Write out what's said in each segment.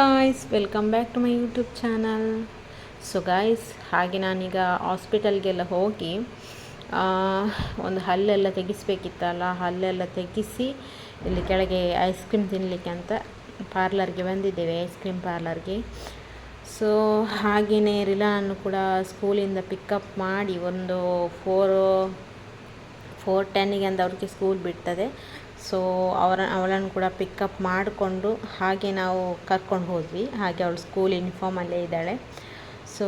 Guys welcome back to my YouTube channel so guys ಹಾಗೆ ನಾನೀಗ ಹಾಸ್ಪಿಟಲ್ಗೆಲ್ಲ ಹೋಗಿ ಒಂದು ಹಲ್ಲೆಲ್ಲ ತೆಗಿಸ್ಬೇಕಿತ್ತಲ್ಲ, ಹಲ್ಲೆಲ್ಲ ತೆಗಿಸಿ ಇಲ್ಲಿ ಕೆಳಗೆ ಐಸ್ ಕ್ರೀಮ್ ತಿನ್ನಲಿಕ್ಕೆ ಅಂತ ಪಾರ್ಲರ್ಗೆ ಬಂದಿದ್ದೇವೆ ಐಸ್ ಕ್ರೀಮ್ ಪಾರ್ಲರ್ಗೆ ಸೊ ಹಾಗೆಯೇ ರಿಲಾನ್ನು ಕೂಡ ಸ್ಕೂಲಿಂದ ಪಿಕಪ್ ಮಾಡಿ ಒಂದು ಫೋರು ಫೋರ್ ಟೆನ್ನಿಗೆ ಅಂತ ಅವ್ರಿಗೆ ಸ್ಕೂಲ್ ಬಿಡ್ತದೆ. ಸೊ ಅವರ, ಅವಳನ್ನು ಕೂಡ ಪಿಕಪ್ ಮಾಡಿಕೊಂಡು ಹಾಗೆ ನಾವು ಕರ್ಕೊಂಡು ಹೋದ್ವಿ. ಹಾಗೆ ಅವಳು ಸ್ಕೂಲ್ ಯೂನಿಫಾರ್ಮಲ್ಲೇ ಇದ್ದಾಳೆ. ಸೊ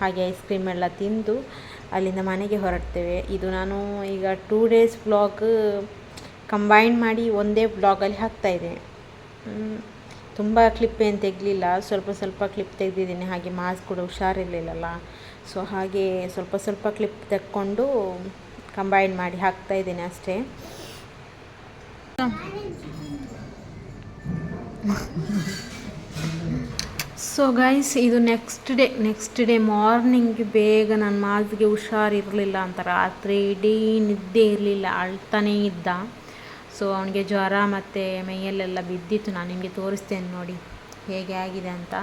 ಹಾಗೆ ಐಸ್ ಕ್ರೀಮ್ ಎಲ್ಲ ತಿಂದು ಅಲ್ಲಿಂದ ಮನೆಗೆ ಹೊರಡ್ತೇವೆ. ಇದು ನಾನು ಈಗ ಟೂ ಡೇಸ್ ಬ್ಲಾಗ್ ಕಂಬೈನ್ ಮಾಡಿ ಒಂದೇ ವ್ಲಾಗಲ್ಲಿ ಹಾಕ್ತಾಯಿದ್ದೇನೆ ತುಂಬ ಕ್ಲಿಪ್ ಏನು ತೆಗಲಿಲ್ಲ. ಸ್ವಲ್ಪ ಸ್ವಲ್ಪ ಕ್ಲಿಪ್ ತೆಗೆದಿದ್ದೀನಿ. ಹಾಗೆ ಮಾಸ್ಕ್ ಕೂಡ ಹುಷಾರಿರಲಿಲ್ಲಲ್ಲ. ಸೊ ಹಾಗೆ ಸ್ವಲ್ಪ ಸ್ವಲ್ಪ ಕ್ಲಿಪ್ ತೆಕ್ಕೊಂಡು ಕಂಬೈನ್ ಮಾಡಿ ಹಾಕ್ತಾಯಿದ್ದೀನಿ ಅಷ್ಟೇ. ಸೊ ಗೈಸ್ ಇದು next day next day morning ಬೇಗ ನನ್ನ ಮಾತಿಗೆ ಹುಷಾರಿರಲಿಲ್ಲ ಅಂತ ರಾತ್ರಿ ಇಡೀ ನಿದ್ದೆ ಇರಲಿಲ್ಲ, ಅಳ್ತಾನೇ ಇದ್ದ. ಸೊ ಅವನಿಗೆ ಜ್ವರ ಮತ್ತು ಮೈಯಲ್ಲೆಲ್ಲ ಬಿದ್ದಿತ್ತು, ನಾನು ನಿಮಗೆ ತೋರಿಸ್ತೇನೆ ನೋಡಿ ಹೇಗೆ ಆಗಿದೆ ಅಂತ.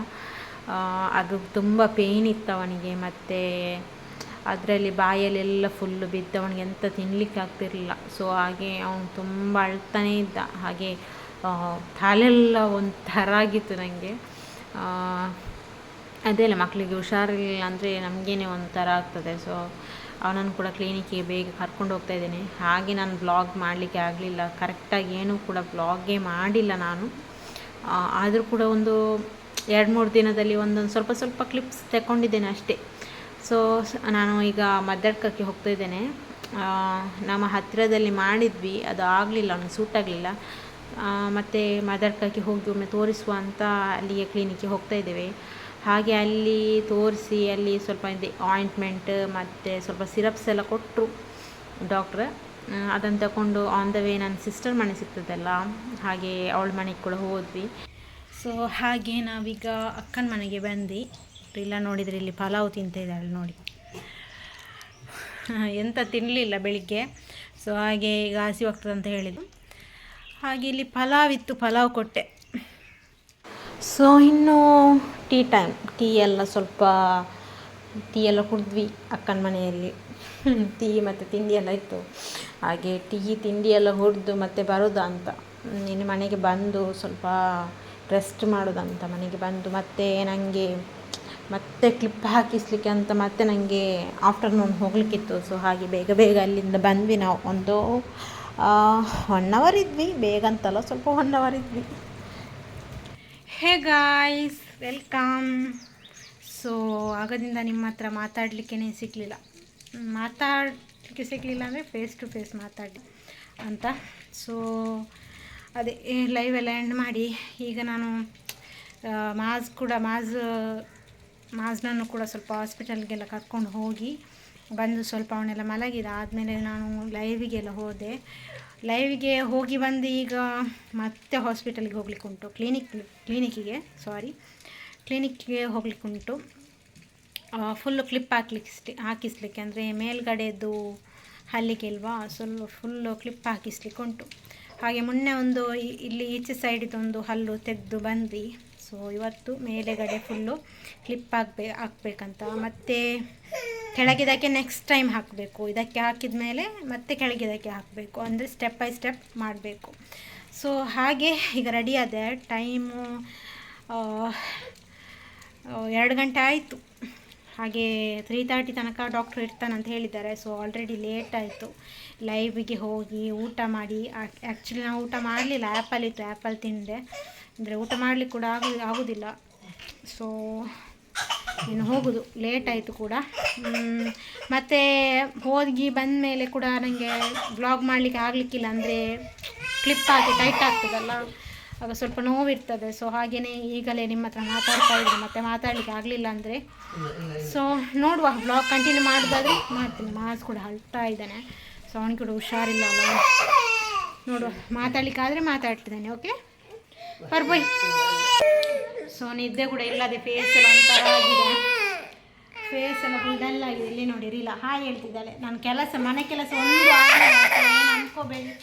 ಅದು ತುಂಬ ಪೇಯ್ನ್ ಇತ್ತು ಅವನಿಗೆ, ಮತ್ತು ಅದರಲ್ಲಿ ಬಾಯಲ್ಲೆಲ್ಲ ಫುಲ್ಲು ಬಿದ್ದು ಅವನಿಗೆ ಎಂತ ತಿನ್ನಲಿಕ್ಕೆ ಆಗ್ತಿರಲಿಲ್ಲ. ಸೊ ಹಾಗೆ ಅವನು ತುಂಬ ಅಳ್ತಾನೇ ಇದ್ದ. ಹಾಗೆ ತಲೆಲ್ಲ ಒಂಥರ ಆಗಿತ್ತು ನನಗೆ ಅದೇ ಅಲ್ಲ ಮಕ್ಕಳಿಗೆ ಹುಷಾರಿರಲಿಲ್ಲ ಅಂದರೆ ನಮಗೇನೆ ಒಂಥರ ಆಗ್ತದೆ. ಸೊ ಅವನನ್ನು ಕೂಡ ಕ್ಲಿನಿಕ್ಕಿಗೆ ಬೇಗ ಕರ್ಕೊಂಡು ಹೋಗ್ತಾ ಇದ್ದೇನೆ. ಹಾಗೆ ನಾನು ಬ್ಲಾಗ್ ಮಾಡಲಿಕ್ಕೆ ಆಗಲಿಲ್ಲ. ಕರೆಕ್ಟಾಗಿ ಏನೂ ಕೂಡ ಬ್ಲಾಗೇ ಮಾಡಿಲ್ಲ ನಾನು. ಆದರೂ ಕೂಡ ಒಂದು ಎರಡು ಮೂರು ದಿನದಲ್ಲಿ ಒಂದೊಂದು ಸ್ವಲ್ಪ ಸ್ವಲ್ಪ ಕ್ಲಿಪ್ಸ್ ತಗೊಂಡಿದ್ದೇನೆ ಅಷ್ಟೇ. ಸೊ ನಾನು ಈಗ ಮದ್ದಡ್ಕಕ್ಕೆ ಹೋಗ್ತಾ ಇದ್ದೇನೆ ನಮ್ಮ ಹತ್ತಿರದಲ್ಲಿ ಮಾಡಿದ್ವಿ. ಅದು ಆಗಲಿಲ್ಲ ಅವನಿಗೆ ಸೂಟ್ ಆಗಲಿಲ್ಲ. ಮತ್ತು ಮದರ್ಕಕ್ಕೆ ಹೋಗಿ ಒಮ್ಮೆ ತೋರಿಸುವ ಅಂತ ಅಲ್ಲಿಗೆ ಕ್ಲಿನಿಕ್ಗೆ ಹೋಗ್ತಾ ಇದ್ದೇವೆ. ಹಾಗೆ ಅಲ್ಲಿ ತೋರಿಸಿ, ಅಲ್ಲಿ ಸ್ವಲ್ಪ ಇದೆ ಆಯಿಂಟ್ಮೆಂಟ್ ಮತ್ತು ಸ್ವಲ್ಪ ಸಿರಪ್ಸ್ ಎಲ್ಲ ಕೊಟ್ಟರು ಡಾಕ್ಟ್ರ್ ಅದನ್ನು ತಗೊಂಡು ಆನ್ ದ ವೇ ನನ್ನ ಸಿಸ್ಟರ್ ಮನೆ ಸಿಗ್ತದಲ್ಲ, ಹಾಗೆ ಅವಳ ಮನೆಗೆ ಕೂಡ ಹೋದ್ವಿ. ಸೊ ಹಾಗೆ ನಾವೀಗ ಅಕ್ಕನ ಮನೆಗೆ ಬಂದು ಇಲ್ಲ ನೋಡಿದರೆ ಇಲ್ಲಿ ಪಲಾವ್ ತಿಂತ ಇದ್ದಾಳೆ ನೋಡಿ. ಎಂತ ತಿನ್ನಲಿಲ್ಲ ಬೆಳಿಗ್ಗೆ. ಸೊ ಹಾಗೆ ಈಗ ಹಸಿವಾಗ್ತದೆ ಅಂತ ಹೇಳಿದ್ರು ಹಾಗೆ ಇಲ್ಲಿ ಪಲಾವ್ ಇತ್ತು, ಪಲಾವ್ ಕೊಟ್ಟೆ. ಸೊ ಇನ್ನು ಟೀ ಟೈಮ್ ಟೀ ಎಲ್ಲ ಸ್ವಲ್ಪ ಟೀ ಎಲ್ಲ ಕುಡಿದ್ವಿ ಅಕ್ಕನ ಮನೆಯಲ್ಲಿ. ಟೀ ಮತ್ತು ತಿಂಡಿ ಎಲ್ಲ ಇತ್ತು. ಹಾಗೆ ಟೀ ತಿಂಡಿ ಎಲ್ಲ ಹುರಿದು ಮತ್ತೆ ಬರೋದಾ ಅಂತ. ಇನ್ನು ಮನೆಗೆ ಬಂದು ಸ್ವಲ್ಪ ರೆಸ್ಟ್ ಮಾಡೋದಂತ ಮನೆಗೆ ಬಂದು ಮತ್ತೆ ನನಗೆ ಮತ್ತೆ ಕ್ಲಿಪ್ ಹಾಕಿಸ್ಲಿಕ್ಕೆ ಅಂತ ಮತ್ತೆ ನನಗೆ ಆಫ್ಟರ್ನೂನ್ ಹೋಗಲಿಕ್ಕಿತ್ತು. ಸೊ ಹಾಗೆ ಬೇಗ ಬೇಗ ಅಲ್ಲಿಂದ ಬಂದ್ವಿ ನಾವು. ಒಂದು ಒನ್ ಅವರ್ ಇದ್ವಿ. ಬೇಗ ಅಂತಲ್ಲ, ಸ್ವಲ್ಪ ಒನ್ ಅವರ್ ಇದ್ವಿ. ಹೇ ಗಾಯ್ಸ್ ವೆಲ್ಕಮ್ ಸೊ ಆಗದಿಂದ ನಿಮ್ಮ ಹತ್ರ ಮಾತಾಡಲಿಕ್ಕೇ ಸಿಗಲಿಲ್ಲ. ಮಾತಾಡಲಿಕ್ಕೆ ಸಿಗಲಿಲ್ಲ ಅಂದರೆ ಫೇಸ್ ಟು ಫೇಸ್ ಮಾತಾಡಿ ಅಂತ. ಸೊ ಅದೇ ಲೈವ್ ಎಲ್ಲ ಎಂಡ್ ಮಾಡಿ ಈಗ ನಾನು ಮಾಸ್ ಕೂಡ, ಮಾಸ್ ಮಾಸ್ನನ್ನು ಕೂಡ ಸ್ವಲ್ಪ ಹಾಸ್ಪಿಟಲ್ಗೆಲ್ಲ ಕರ್ಕೊಂಡು ಹೋಗಿ ಬಂದು ಸ್ವಲ್ಪ ಅವನೆಲ್ಲ ಮಲಗಿದ. ಆದಮೇಲೆ ನಾನು ಲೈವಿಗೆಲ್ಲ ಹೋದೆ. ಲೈವಿಗೆ ಹೋಗಿ ಬಂದು ಈಗ ಮತ್ತೆ ಹಾಸ್ಪಿಟಲ್ಗೆ ಹೋಗ್ಲಿಕ್ಕೆ ಉಂಟು. ಕ್ಲಿನಿಕ್ ಕ್ಲಿನಿಕ್ಕಿಗೆ ಸಾರಿ ಕ್ಲಿನಿಕ್ಗೆ ಹೋಗ್ಲಿಕ್ಕೆ ಉಂಟು. ಫುಲ್ಲು ಕ್ಲಿಪ್ ಹಾಕ್ಲಿಕ್ಕೆ ಹಾಕಿಸ್ಲಿಕ್ಕೆ ಅಂದರೆ ಮೇಲ್ಗಡೆದು ಹಲ್ಲಿಗೆಲ್ವಾ ಸ್ವಲ್ಪ ಫುಲ್ಲು ಕ್ಲಿಪ್ ಹಾಕಿಸ್ಲಿಕ್ಕೆ ಉಂಟು. ಹಾಗೆ ಮೊನ್ನೆ ಒಂದು ಇಲ್ಲಿ ಈಚೆ ಸೈಡಿದೊಂದು ಹಲ್ಲು ತೆಗೆದು ಬಂದು ಸೊ ಇವತ್ತು ಮೇಲೆಗಡೆ ಫುಲ್ಲು ಕ್ಲಿಪ್ ಹಾಕ್ಬೇ, ಹಾಕ್ಬೇಕಂತ. ಮತ್ತು ಕೆಳಗಿದಕ್ಕೆ ನೆಕ್ಸ್ಟ್ ಟೈಮ್ ಹಾಕಬೇಕು. ಇದಕ್ಕೆ ಹಾಕಿದ ಮೇಲೆ ಮತ್ತೆ ಕೆಳಗಿದಕ್ಕೆ ಹಾಕಬೇಕು. ಅಂದರೆ ಸ್ಟೆಪ್ ಬೈ ಸ್ಟೆಪ್ ಮಾಡಬೇಕು. ಸೊ ಹಾಗೆ ಈಗ ರೆಡಿ ಆದೆ ಟೈಮು ಎರಡು ಗಂಟೆ ಆಯಿತು. ಹಾಗೆ ತ್ರೀ ತರ್ಟಿ ತನಕ ಡಾಕ್ಟ್ರು ಇರ್ತಾನಂತ ಹೇಳಿದ್ದಾರೆ. ಸೊ ಆಲ್ರೆಡಿ ಲೇಟ್ ಆಯಿತು. ಲೈವಿಗೆ ಹೋಗಿ ಊಟ ಮಾಡಿ ಆ್ಯಕ್ಚುಲಿ ನಾವು ಊಟ ಮಾಡಲಿಲ್ಲ ಆ್ಯಪಲ್ ಇತ್ತು ಆ್ಯಪಲ್ ತಿಂದೆ. ಅಂದರೆ ಊಟ ಮಾಡಲಿಕ್ಕೆ ಕೂಡ ಆಗು, ಆಗೋದಿಲ್ಲ. ಸೊ ಇನ್ನು ಹೋಗೋದು ಲೇಟ್ ಆಯಿತು ಕೂಡ. ಮತ್ತು ಹೋಗಿ ಬಂದ ಮೇಲೆ ಕೂಡ ನನಗೆ ಬ್ಲಾಗ್ ಮಾಡಲಿಕ್ಕೆ ಆಗಲಿಕ್ಕಿಲ್ಲ, ಅಂದರೆ ಕ್ಲಿಪ್ ಹಾಕಿ ಟೈಟ್ ಆಗ್ತದಲ್ಲ. ಆಗ ಸ್ವಲ್ಪ ನೋವಿರ್ತದೆ. ಸೊ ಹಾಗೆಯೇ ಈಗಲೇ ನಿಮ್ಮ ಹತ್ರ ಮಾತಾಡ್ತಾ ಇದ್ದೀನಿ, ಮತ್ತೆ ಮಾತಾಡಲಿಕ್ಕೆ ಆಗಲಿಲ್ಲ ಅಂದರೆ. ಸೊ ನೋಡುವ ಬ್ಲಾಗ್ ಕಂಟಿನ್ಯೂ ಮಾಡಿದಾಗ ಮಾಡ್ತೀನಿ. ಮಾಸ್ ಕೂಡ ಹಳ್ತಾ ಇದ್ದಾನೆ. ಕೂಡ ಹುಷಾರಿಲ್ಲ ಅಲ್ಲ. ನೋಡುವ ಮಾತಾಡ್ಲಿಕ್ಕೆ ಆದರೆ ಮಾತಾಡ್ತಿದ್ದಾನೆ ಓಕೆ ಬರ್ಬೋಯ್ ಸೊ ನಿದ್ದೆ ಕೂಡ ಇಲ್ಲದೆ ಫೇಸ್ ಎಲ್ಲ ಒಂಥರ ಆಗಿದೆ. ಫೇಸ್ ಎಲ್ಲ ಫುಲ್ ಆಗಿದೆ, ಇಲ್ಲಿ ನೋಡಿ, ರೀಲ, ಹಾಯ್ ಹೇಳ್ತಿದ್ದಾಳೆ. ನಾನು ಕೆಲಸ, ಮನೆ ಕೆಲಸ ಒಂದು ಅನ್ಕೋಬೇಡಿ.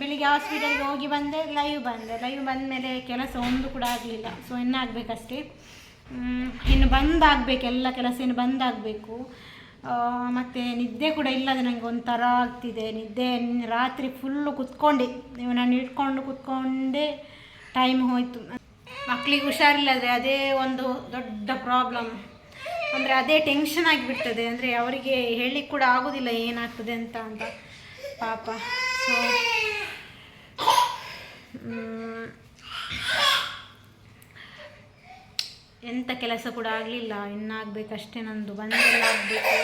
ಬೆಳಿಗ್ಗೆ ಹಾಸ್ಪಿಟಲ್ಗೆ ಹೋಗಿ ಬಂದೆ ಲೈವ್ ಬಂದೆ. ಲೈವ್ ಬಂದ ಮೇಲೆ ಕೆಲಸ ಒಂದು ಕೂಡ ಆಗಲಿಲ್ಲ. ಸೊ ಇನ್ನು ಆಗಬೇಕಷ್ಟೇ ಇನ್ನು ಬಂದಾಗಬೇಕು, ಎಲ್ಲ ಕೆಲಸ ಇನ್ನು ಬಂದಾಗಬೇಕು. ಮತ್ತು ನಿದ್ದೆ ಕೂಡ ಇಲ್ಲದೆ ನನಗೆ ಒಂಥರ ಆಗ್ತಿದೆ. ನಿದ್ದೆ ರಾತ್ರಿ ಫುಲ್ಲು ಕುತ್ಕೊಂಡೆ. ನೀವು ನಾನು ಇಟ್ಕೊಂಡು ಕುತ್ಕೊಂಡೆ ಟೈಮ್ ಹೋಯಿತು. ಮಕ್ಕಳಿಗೆ ಹುಷಾರಿಲ್ಲದ್ರೆ ಅದೇ ಒಂದು ದೊಡ್ಡ ಪ್ರಾಬ್ಲಮ್ ಅಂದರೆ ಅದೇ ಟೆನ್ಷನ್ ಆಗಿಬಿಡ್ತದೆ. ಅಂದರೆ ಅವರಿಗೆ ಹೇಳಲಿಕ್ಕೆ ಕೂಡ ಆಗೋದಿಲ್ಲ ಏನಾಗ್ತದೆ ಅಂತ ಅಂತ. ಪಾಪ. ಸೊ ಎಂಥ ಕೆಲಸ ಕೂಡ ಆಗಲಿಲ್ಲ, ಇನ್ನಾಗಬೇಕಷ್ಟೇ ನಂದು, ಬಂದೆಲ್ಲ ಆಗಬೇಕು.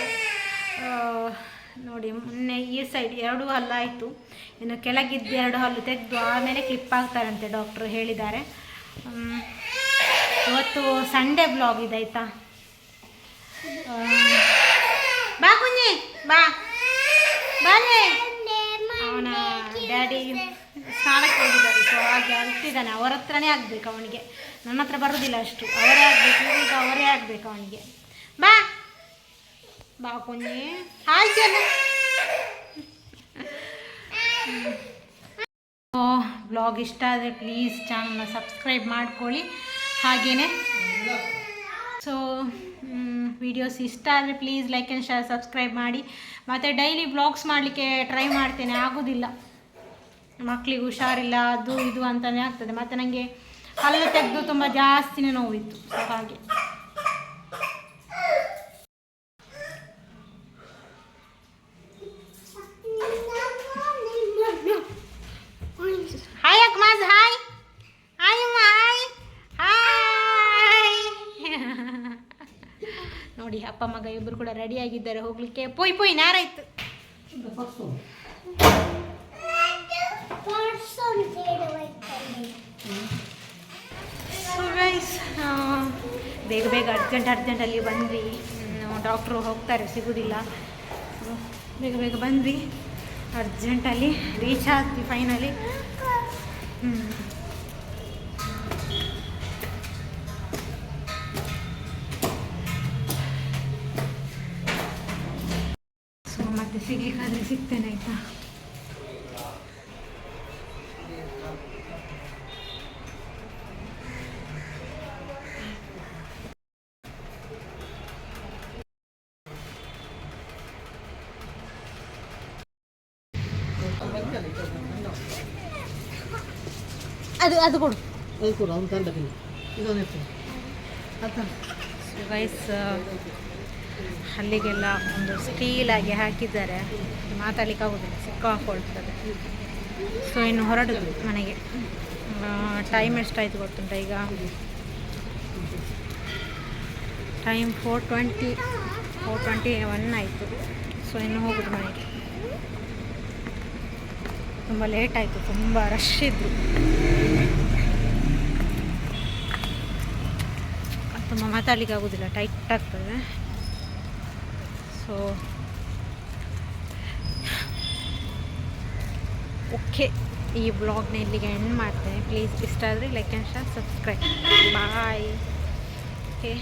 ನೋಡಿ, ಮೊನ್ನೆ ಈ ಸೈಡ್ ಎರಡು ಹಲ್ಲಾಯಿತು ಇನ್ನು ಕೆಳಗಿದ್ದು ಎರಡು ಹಲ್ಲು ತೆಗೆದು ಆಮೇಲೆ ಕ್ಲಿಪ್ ಆಗ್ತಾರಂತೆ ಡಾಕ್ಟ್ರು ಹೇಳಿದ್ದಾರೆ. ಇವತ್ತು ಸಂಡೇ ಬ್ಲಾಗ್ ಇದೆ ಆಯಿತಾ? ಬಾ ಕುಂಜಿ ಬಾ. ಬಾಲೆ ಅವನ ಡ್ಯಾಡಿ ಸ್ನಾನಕ್ಕೆ ಹೋಗಿದ್ದಾರೆ ಸೊ ಹಾಗೆ ಅಳ್ತಿದ್ದಾನೆ ಅವರ ಹತ್ರನೇ ಆಗಬೇಕು ಅವನಿಗೆ. ನನ್ನ ಹತ್ರ ಬರೋದಿಲ್ಲ ಅಷ್ಟು. ಅವರೇ ಆಗಬೇಕು, ಈಗ ಅವರೇ ಆಗಬೇಕು ಅವನಿಗೆ. ಬಾ. ಬಾ ಹಾಯ್ ಜನ ಬ್ಲಾಗ್ ಇಷ್ಟ ಆದರೆ ಪ್ಲೀಸ್ ಚಾನಲ್ನ ಸಬ್ಸ್ಕ್ರೈಬ್ ಮಾಡ್ಕೊಳ್ಳಿ. ಹಾಗೆಯೇ ಸೊ ವಿಡಿಯೋಸ್ ಇಷ್ಟ ಆದರೆ please like and share subscribe ಮಾಡಿ. ಮತ್ತು ಡೈಲಿ ಬ್ಲಾಗ್ಸ್ ಮಾಡಲಿಕ್ಕೆ ಟ್ರೈ ಮಾಡ್ತೇನೆ, ಆಗೋದಿಲ್ಲ. ಮಕ್ಕಳಿಗೆ ಹುಷಾರಿಲ್ಲ, ಅದು ಇದು ಅಂತಲೇ ಆಗ್ತದೆ. ಮತ್ತು ನನಗೆ ಹಲ್ಲು ತೆಗೆದು ತುಂಬ ಜಾಸ್ತಿನೇ ನೋವಿತ್ತು, ಹಾಗೆ. Hi hi hi hi hi ನೋಡಿ, ಅಪ್ಪ, ಮಗ ಇಬ್ರು ಕೂಡ ರೆಡಿ ಆಗಿದ್ದಾರೆ, ಹೋಗ್ಲಿಕ್ಕೆ. ಪೊಯ್ ಪೊಯ್, ನಾರಾಯ್ತು. ಬೇಗ ಬೇಗ ಅರ್ಜೆಂಟ್ ಅರ್ಜೆಂಟಲ್ಲಿ ಬಂದ್ವಿ. ಡಾಕ್ಟ್ರು ಹೋಗ್ತಾರೆ, ಸಿಗೋದಿಲ್ಲ. ಬೇಗ ಬೇಗ ಬಂದ್ವಿ. ಅರ್ಜೆಂಟಲ್ಲಿ ರೀಚ್ ಆದ್ವಿ ಫೈನಲಿ ಸೊ, ಮತ್ತೆ ಸಿಗ್ಲಿಕ್ಕಾದ್ರೆ ಸಿಗ್ತೇನೆ, ಆಯಿತಾ? ಅದು ಅದು ಕೊಡು. ಅದು ಕೊಡು ಅವ್ನು ತಂದ ತಿನ್ನು. ಇದೊಂದು ಇರ್ತದೆ. ರೈಸ್ ಗೈಸ್ ಅಲ್ಲಿಗೆಲ್ಲ ಒಂದು ಸ್ಟೀಲಾಗಿ ಹಾಕಿದ್ದಾರೆ. ಮಾತಾಡ್ಲಿಕ್ಕೆ ಆಗೋದಿಲ್ಲ ಸಿಕ್ಕಾಕೊಳ್ತದೆ ಸೊ ಇನ್ನು ಹೊರಡುದು ಮನೆಗೆ. ಟೈಮ್ ಎಷ್ಟಾಯಿತು ಗೊತ್ತುಂಟ ಈಗ? Time four twenty four twenty one ಆಯಿತು. ಸೊ ಇನ್ನು ಹೋಗೋದು ಮನೆಗೆ. ತುಂಬ ಲೇಟ್ ಆಯಿತು ತುಂಬ ರಶ್ ಇದ್ದು ತುಂಬ ಮಾತಾಡ್ಲಿಕ್ಕೆ ಆಗೋದಿಲ್ಲ ಟೈಟ್ ಆಗ್ತದೆ. ಸೊ ಓಕೆ ಈ ಬ್ಲಾಗ್ನ ಇಲ್ಲಿಗೆ ಎಂಡ್ ಮಾಡ್ತೇನೆ ಪ್ಲೀಸ್ ಇಷ್ಟ ಆದರೆ like and share subscribe bye okay